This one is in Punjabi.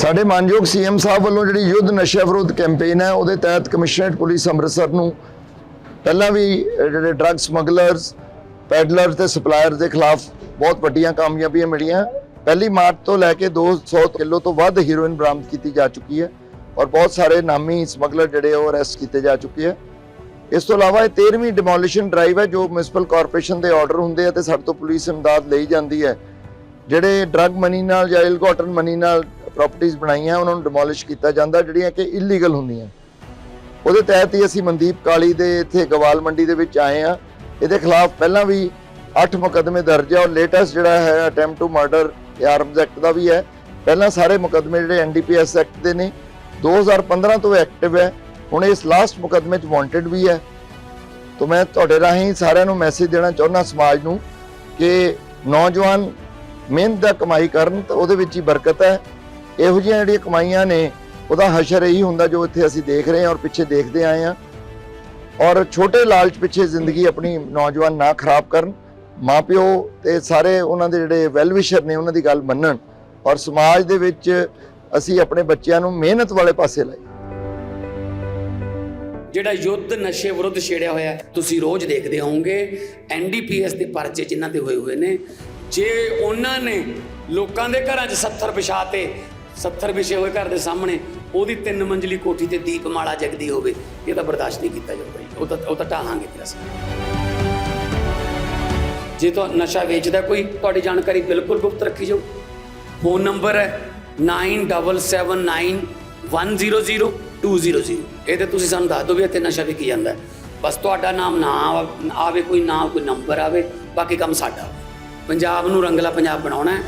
ਸਾਡੇ ਮਾਨਯੋਗ ਸੀਐਮ ਸਾਹਿਬ ਵੱਲੋਂ ਜਿਹੜੀ ਯੁੱਧ ਨਸ਼ਾ ਵਿਰੋਧ ਕੈਂਪੇਨ ਹੈ, ਉਹਦੇ ਤਹਿਤ ਕਮਿਸ਼ਨਰੇਟ ਪੁਲਿਸ ਅੰਮ੍ਰਿਤਸਰ ਨੂੰ ਪਹਿਲਾਂ ਵੀ ਜਿਹੜੇ ਡਰੱਗ ਸਮਗਲਰਸ ਪੈਡਲਰ ਤੇ ਸਪਲਾਇਰ ਦੇ ਖਿਲਾਫ ਬਹੁਤ ਵੱਡੀਆਂ ਕਾਮਯਾਬੀਆਂ ਮਿਲੀਆਂ। ਪਹਿਲੀ ਮਾਰਚ ਤੋਂ ਲੈ ਕੇ 200 ਕਿਲੋ ਤੋਂ ਵੱਧ ਹੀਰੋਇਨ ਬਰਾਮਦ ਕੀਤੀ ਜਾ ਚੁੱਕੀ ਹੈ ਔਰ ਬਹੁਤ ਸਾਰੇ ਨਾਮੀ ਸਮਗਲਰ ਜਿਹੜੇ ਉਹ ਅਰੈਸਟ ਕੀਤੇ ਜਾ ਚੁੱਕੇ ਹੈ ਇਸ ਤੋਂ ਇਲਾਵਾ ਇਹ 13ਵੀਂ ਡਿਮੋਲੀਸ਼ਨ ਡਰਾਈਵ ਹੈ, ਜੋ ਮਿਊਨਿਸਪਲ ਕਾਰਪੋਰੇਸ਼ਨ ਦੇ ਆਰਡਰ ਹੁੰਦੇ ਆ ਤੇ ਸਾਡੇ ਤੋਂ ਪੁਲਿਸ ਇਮਦਾਦ ਲਈ ਜਾਂਦੀ ਹੈ। ਜਿਹੜੇ ਡਰੱਗ ਮਨੀ ਨਾਲ ਜਾਂ ਇਲਗੋਟਨ ਮਨੀ ਨਾਲ ਪ੍ਰਾਪਰਟੀਆਂ ਬਣਾਈਆਂ, ਉਹਨਾਂ ਨੂੰ ਡਿਮੋਲਿਸ਼ ਕੀਤਾ ਜਾਂਦਾ, ਜਿਹੜੀਆਂ ਕਿ ਇਲੀਗਲ ਹੁੰਦੀਆਂ। ਉਹਦੇ ਤਹਿਤ ਹੀ ਅਸੀਂ ਮਨਦੀਪ ਕਾਲੀ ਦੇ ਇੱਥੇ ਗਵਾਲ ਮੰਡੀ ਦੇ ਵਿੱਚ ਆਏ ਆ ਇਹਦੇ ਖਿਲਾਫ ਪਹਿਲਾਂ ਵੀ 8 ਮੁਕੱਦਮੇ ਦਰਜ ਹੈ ਔਰ ਲੇਟੈਸਟ ਜਿਹੜਾ ਹੈ attempt to murder arms act ਦਾ ਵੀ ਹੈ। ਪਹਿਲਾਂ ਸਾਰੇ ਮੁਕੱਦਮੇ ਜਿਹੜੇ ਐਨਡੀਪੀਐਸ ਐਕਟ ਦੇ ਨੇ 2015 ਤੋਂ ਐਕਟਿਵ ਹੈ। ਹੁਣ ਇਸ ਲਾਸਟ ਮੁਕੱਦਮੇ 'ਚ ਵਾਂਟਡ ਵੀ ਹੈ। ਤਾਂ ਮੈਂ ਤੁਹਾਡੇ ਰਾਹੀਂ ਸਾਰਿਆਂ ਨੂੰ ਮੈਸੇਜ ਦੇਣਾ ਚਾਹੁੰਦਾ ਸਮਾਜ ਨੂੰ ਕਿ ਨੌਜਵਾਨ ਮਿਹਨਤ ਦਾ ਕਮਾਈ ਕਰਨ, ਤਾਂ ਉਹਦੇ ਵਿੱਚ ਹੀ ਬਰਕਤ ਹੈ। ਇਹੋ ਜਿਹੀਆਂ ਜਿਹੜੀਆਂ ਕਮਾਈਆਂ ਨੇ, ਉਹਦਾ ਹਸ਼ਰ ਇਹੀ ਹੁੰਦਾ ਜੋ ਇੱਥੇ ਅਸੀਂ ਦੇਖ ਰਹੇ ਹਾਂ ਔਰ ਪਿੱਛੇ ਦੇਖਦੇ ਆਏ ਹਾਂ। ਔਰ ਛੋਟੇ ਲਾਲਚ ਪਿੱਛੇ ਜ਼ਿੰਦਗੀ ਆਪਣੀ ਨੌਜਵਾਨ ਨਾ ਖਰਾਬ ਕਰਨ, ਮਾਪਿਓ ਤੇ ਸਾਰੇ ਉਹਨਾਂ ਦੇ ਜਿਹੜੇ ਵੈਲਵਿਸ਼ਰ ਨੇ, ਉਹਨਾਂ ਦੀ ਗੱਲ ਮੰਨਣ। ਔਰ ਸਮਾਜ ਦੇ ਵਿੱਚ ਅਸੀਂ ਆਪਣੇ ਬੱਚਿਆਂ ਨੂੰ ਮਿਹਨਤ ਵਾਲੇ ਪਾਸੇ ਲਾਈਏ। ਜਿਹੜਾ ਯੁੱਧ ਨਸ਼ੇ ਵਿਰੁੱਧ ਛੇੜਿਆ ਹੋਇਆ ਤੁਸੀਂ ਰੋਜ਼ ਦੇਖਦੇ ਹੋਵੋਗੇ ਐਨਡੀਪੀਐਸ ਦੇ ਪਰਚੇ ਜਿਨ੍ਹਾਂ ਦੇ ਹੋਏ ਹੋਏ ਨੇ, ਜੇ ਉਹਨਾਂ ਨੇ ਲੋਕਾਂ ਦੇ ਘਰਾਂ 'ਚ 70 ਵਿਛਾ 70 ਵਿਸ਼ੇ ਹੋਏ ਘਰ ਦੇ ਸਾਹਮਣੇ, ਉਹਦੀ ਤਿੰਨ ਮੰਜ਼ਲੀ ਕੋਠੀ ਤੇ ਦੀਪਮਾਲਾ ਜਗਦੀ ਹੋਵੇ, ਇਹ ਤਾਂ ਬਰਦਾਸ਼ਤ ਨਹੀਂ ਕੀਤਾ ਜਾਊਗਾ ਜੀ। ਉਹ ਤਾਂ ਉਹ ਤਾਂ ਟਾਹਾਂਗੇ ਫਿਰ ਅਸੀਂ ਜੇ ਤਾਂ ਨਸ਼ਾ ਵੇਚਦਾ ਕੋਈ, ਤੁਹਾਡੀ ਜਾਣਕਾਰੀ ਬਿਲਕੁਲ ਗੁਪਤ ਰੱਖੀ ਜਾਓ ਫੋਨ ਨੰਬਰ ਹੈ 9779100200 ਇਹ ਤੇ ਤੁਸੀਂ ਸਾਨੂੰ ਦੱਸ ਦਿਓ ਵੀ ਇੱਥੇ ਨਸ਼ਾ ਵਿਕੀ ਜਾਂਦਾ ਬਸ ਤੁਹਾਡਾ ਨਾਮ ਨਾ ਆਵੇ ਕੋਈ, ਨਾ ਕੋਈ ਨੰਬਰ ਆਵੇ, ਬਾਕੀ ਕੰਮ ਸਾਡਾ। ਪੰਜਾਬ ਨੂੰ ਰੰਗਲਾ ਪੰਜਾਬ ਬਣਾਉਣਾ ਹੈ।